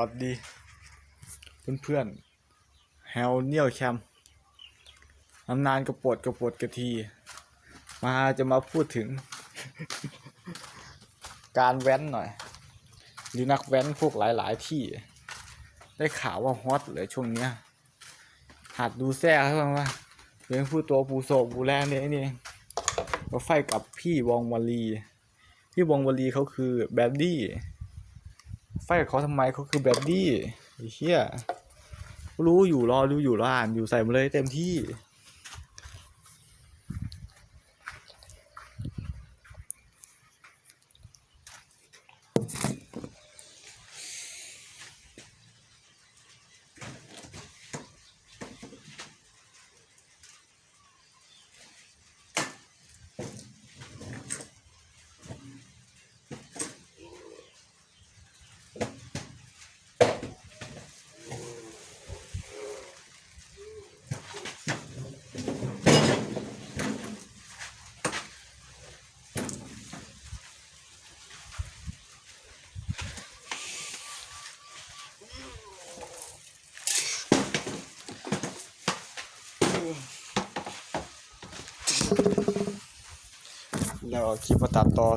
วัสดีเพื่อนๆแฮลเนียลแคมนานๆกระปวดกระปวดกระที มาจะมาพูดถึง การแว้นหน่อย หรือนักแว้นพวกหลายๆที่ ได้ข่าวว่าฮอตเลยช่วงเนี้ย หัดดูแซ่เขาบ้างว่าเลี้ยงผู้ตัวผู้โศกผู้แรงเนี่ยนี่มาไฟกับพี่วองวลี พี่วองวลีเขาคือแบดดี้ ไฟกับเขาทำไมเขาคือแบดดี้ไอ้เหี้ยรู้อยู่รอรู้อยู่รออ่านอยู่ใส่มาเลยเต็มที่ แล้วคลิปมาตัดต่อ